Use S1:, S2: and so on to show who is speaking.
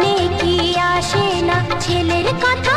S1: মনে কি আসে না ছেলের কথা